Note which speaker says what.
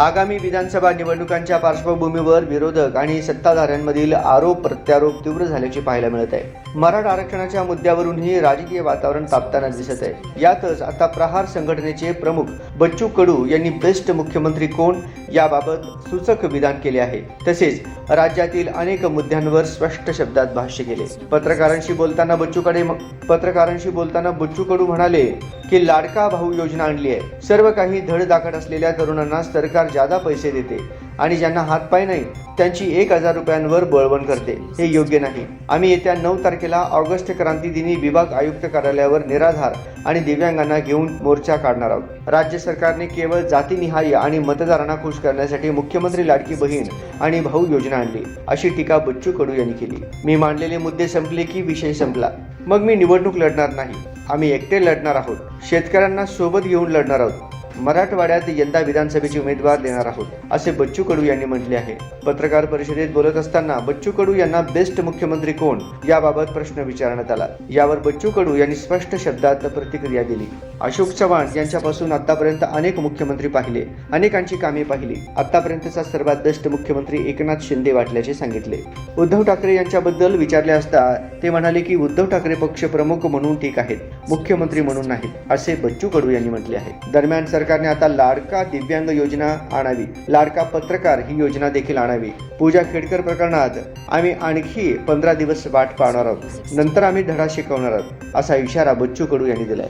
Speaker 1: आगामी विधानसभा निवडणुकांच्या पार्श्वभूमीवर विरोधक आणि सत्ताधाऱ्यांमधील आरोप प्रत्यारोप तीव्र झाल्याचे पाहायला मिळत आहे. मराठा आरक्षणाच्या मुद्द्यावरूनही राजकीय वातावरण तापताना दिसत आहे. यातच आता प्रहार संघटनेचे प्रमुख बच्चू कडू यांनी बेस्ट मुख्यमंत्री कोण याबाबत सूचक विधान केले आहे. तसेच राज्यातील अनेक मुद्द्यांवर स्पष्ट शब्दात भाष्य केले. पत्रकारांशी बोलताना बच्चू कडे पत्रकारांशी बोलताना बच्चू कडू म्हणाले की लाडका भाऊ योजना आणली आहे. सर्व काही धड दाखट असलेल्या तरुणांना सरकार जादा पैसे देते आणि ज्यांना हातपाय नाही त्यांची एक हजार रुपयांवर बळवण करते. हे योग्य नाही. आम्ही येत्या नऊ तारखेला ऑगस्ट क्रांती दिनी विभाग आयुक्त कार्यालयावर निराधार आणि दिव्यांगांना घेऊन मोर्चा काढणार आहोत. राज्य सरकारने केवळ जातीनिहाय आणि मतदारांना खुश करण्यासाठी मुख्यमंत्री लाडकी बहीण आणि भाऊ योजना आणली. अशी टीका बच्चू कडू यांनी केली. मी मांडलेले मुद्दे संपले की विषय संपला. मग मी निवडणूक लढणार नाही. आम्ही एकटे लढणार आहोत. शेतकऱ्यांना सोबत घेऊन लढणार आहोत. मराठवाड्यात यंदा विधानसभेचे उमेदवार देणार आहोत. असे बच्चू कडू यांनी म्हटले आहे. पत्रकार परिषदेत बोलत असताना बच्चू कडू यांना बेस्ट मुख्यमंत्री कोण? याबाबत प्रश्न विचारण्यात आला. यावर बच्चू कडू यांनी स्पष्ट शब्दात प्रतिक्रिया दिली. अशोक चव्हाण यांच्यापासून आतापर्यंत अनेक मुख्यमंत्री पाहिले. अनेकांची कामे पाहिली. आतापर्यंतचा सर्वात बेस्ट मुख्यमंत्री एकनाथ शिंदे वाटल्याचे सांगितले. उद्धव ठाकरे यांच्याबद्दल विचारले असता ते म्हणाले की उद्धव ठाकरे पक्ष प्रमुख म्हणून ठीक आहेत. मुख्यमंत्री म्हणून नाहीत असे बच्चू कडू यांनी म्हटले आहे. दरम्यान सरकारने आता लाडका दिव्यांग योजना आणावी. लाडका पत्रकार ही योजना देखील आणावी. पूजा खेडकर प्रकरणात आम्ही आणखी पंधरा दिवस वाट पाहणार आहोत. नंतर आम्ही धडा शिकवणार आहोत असा इशारा बच्चू कडू यांनी दिलाय.